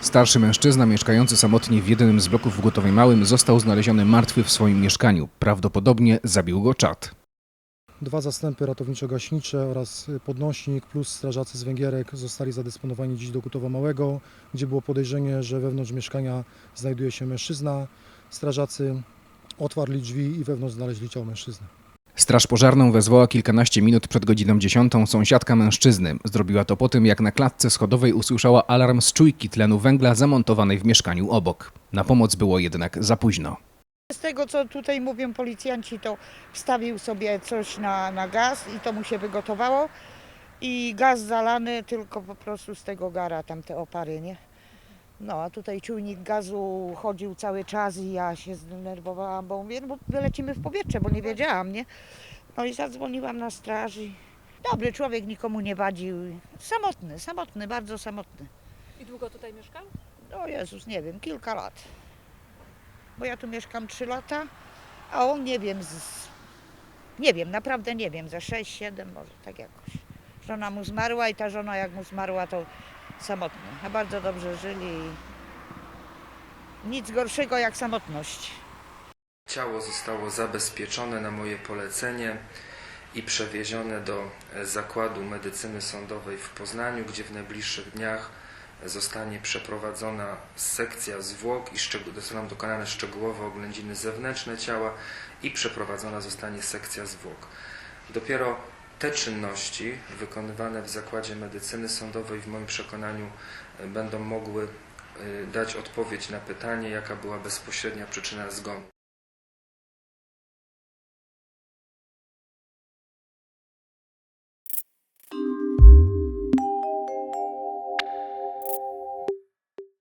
Starszy mężczyzna mieszkający samotnie w jednym z bloków w Gotowej Małym został znaleziony martwy w swoim mieszkaniu. Prawdopodobnie zabił go czat. Dwa zastępy ratowniczo-gaśnicze oraz podnośnik plus strażacy z Węgierek zostali zadysponowani dziś do Kutowa Małego, gdzie było podejrzenie, że wewnątrz mieszkania znajduje się mężczyzna. Strażacy otwarli drzwi i wewnątrz znaleźli ciało mężczyzny. Straż pożarną wezwała kilkanaście minut przed godziną dziesiątą sąsiadka mężczyzny. Zrobiła to po tym, jak na klatce schodowej usłyszała alarm z czujki tlenu węgla zamontowanej w mieszkaniu obok. Na pomoc było jednak za późno. Z tego, co tutaj mówią policjanci, to wstawił sobie coś na, na gaz i to mu się wygotowało. I gaz zalany tylko po prostu z tego gara, tam te opary, nie? No, a tutaj czujnik gazu chodził cały czas i ja się zdenerwowałam, bo mówię, no bo wylecimy w powietrze, bo nie wiedziałam, nie? No i zadzwoniłam na straż i dobry człowiek, nikomu nie wadził. Samotny, samotny, bardzo samotny. I długo tutaj mieszkał? O Jezus, nie wiem, kilka lat. Bo ja tu mieszkam 3 lata, a on nie wiem, z... nie wiem, naprawdę nie wiem, za 6, 7 może, tak jakoś. Żona mu zmarła i ta żona jak mu zmarła to samotny. A bardzo dobrze żyli nic gorszego jak samotność. Ciało zostało zabezpieczone na moje polecenie i przewiezione do e, Zakładu Medycyny Sądowej w Poznaniu, gdzie w najbliższych dniach zostanie przeprowadzona sekcja zwłok i zostaną dokonane szczegółowe oględziny zewnętrzne ciała i przeprowadzona zostanie sekcja zwłok. Dopiero te czynności wykonywane w Zakładzie Medycyny Sądowej w moim przekonaniu e, będą mogły e, dać odpowiedź na pytanie, jaka była bezpośrednia przyczyna zgonu.